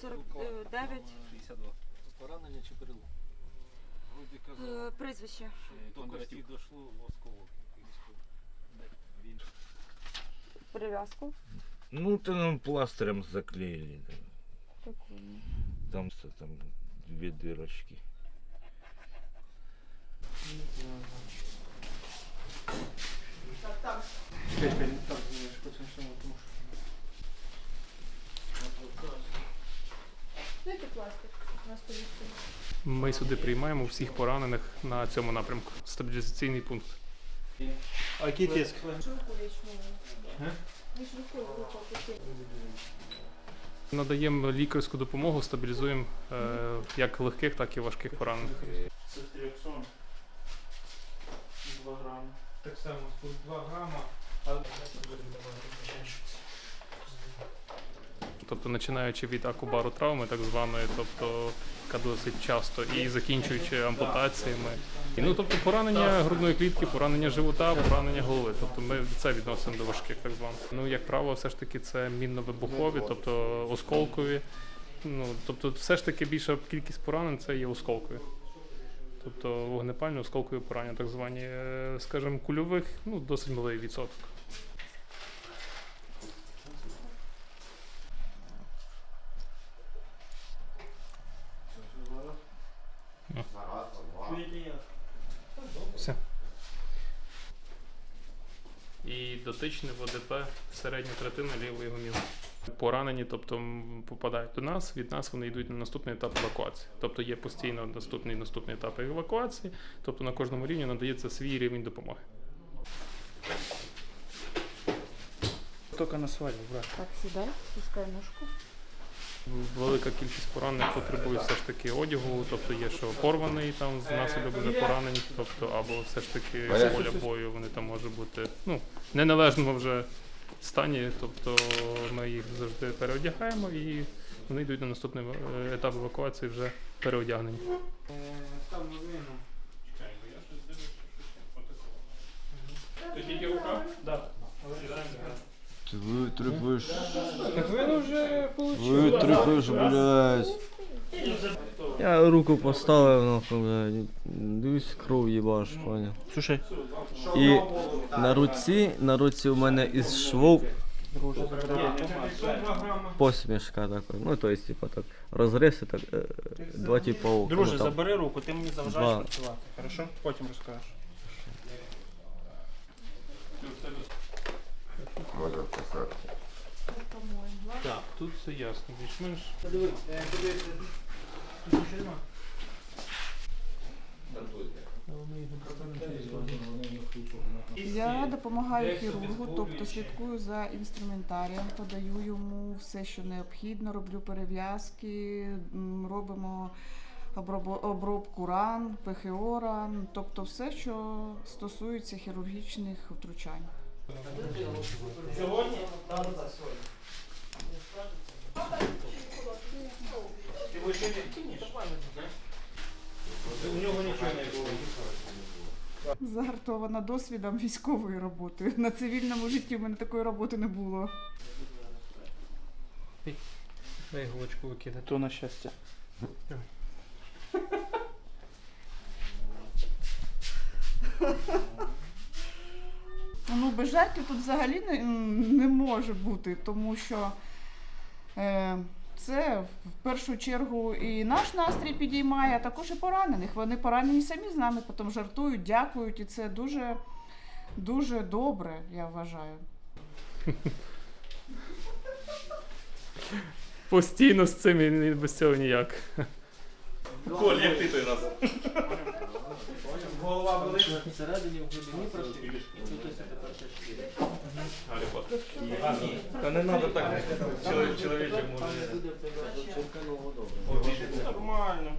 49 62. Поранення чи перелом? Вроді казав. е, прізвище. До кості дошло осколок. Він Перев'язку. Ну, то нам пластырем заклеили. да. Прикольно. Там, с- там две дырочки. Дайте Ми сюди приймаємо всіх поранених на цьому напрямку. Стабілізаційний пункт. А який тиск? Надаємо лікарську допомогу, стабілізуємо е, як легких, так і важких поранених. Цистріоксон. 2 грами. Так само, тут 2 грама, а Тобто починаючи від акубару травми, так званої, тобто яка досить часто, і закінчуючи ампутаціями. І, ну, тобто поранення грудної клітки, поранення живота, поранення голови. Тобто ми це відносимо до важких, так званих. Ну, як правило, все ж таки це мінно-вибухові, тобто осколкові. Ну, тобто, все ж таки більша кількість поранень це є осколкові. Тобто вогнепальні осколкові поранення, так звані, Е, скажімо, кульових, ну, досить малий відсоток. чуєте як? Все. І дотичний в ОДП середня третина лівої гоміли. Поранені, тобто попадають до нас, від нас вони йдуть на наступний етап евакуації. Тобто є постійно наступний наступний етап евакуації, тобто на кожному рівні надається свій рівень допомоги. Тільки на свадьбу, брат. Так, сідай, спускай ножку. Велика кількість поранених потребує все ж таки одягу, тобто є, що порваний там з наслідок вже поранень, тобто або все ж таки з поля бою вони там може бути ну, неналежному вже стані, тобто ми їх завжди переодягаємо і вони йдуть на наступний е, етап евакуації вже переодягнені. Там новину. Чекай, бо я щось дивлюся, що То тільки рука? Так. Ты вытрепаешь, Так він вже вытрепаешь, блядь. Я руку поставив, нахуй, блядь. Дивись, кров їбаш, понял. Слушай, І на руці, на руці у мене із швов посмішка така. Ну, то есть, типа так, розрез і так, е, два типа ока. друже, ну, там. забери руку, ти мені Два. заважаєш працювати. Хорошо? Потім розкажеш. Так, тут все ясно, більш-менш. Я допомагаю хірургу, тобто слідкую за інструментарієм, подаю йому все, що необхідно, роблю перев'язки, робимо обробку ран, ПХО ран, тобто все, що стосується хірургічних втручань. Сьогодні? Так, так, сьогодні. Ти не У нього нічого не було. Загартована досвідом військової роботи. На цивільному житті в мене такої роботи не було. Дай голочку викидай. То на щастя. Ну, жартів тут взагалі не, не може бути, тому що е, це в першу чергу і наш настрій підіймає, а також і поранених. Вони поранені самі з нами, потім жартують, дякують, і це дуже, дуже добре, я вважаю. Постійно з цим і без цього ніяк. Коль, як ти той раз? Голова болить. Всередині в глибині просив. І тут ось тепер ще шкіри. Гаррі Поттер. Та не треба так. Чоловіче може. Нормально.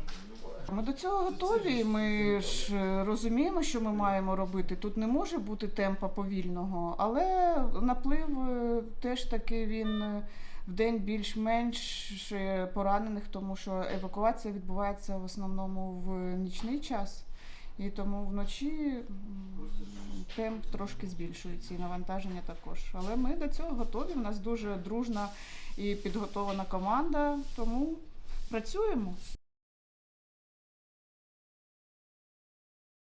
Ми до цього готові. Ми ж е, розуміємо, що ми маємо робити. Тут не може бути темпа повільного, але наплив е, теж таки він е, в день більш-менш поранених, тому що евакуація відбувається в основному в нічний час. І тому вночі темп трошки збільшується і навантаження також. Але ми до цього готові. У нас дуже дружна і підготована команда, тому працюємо.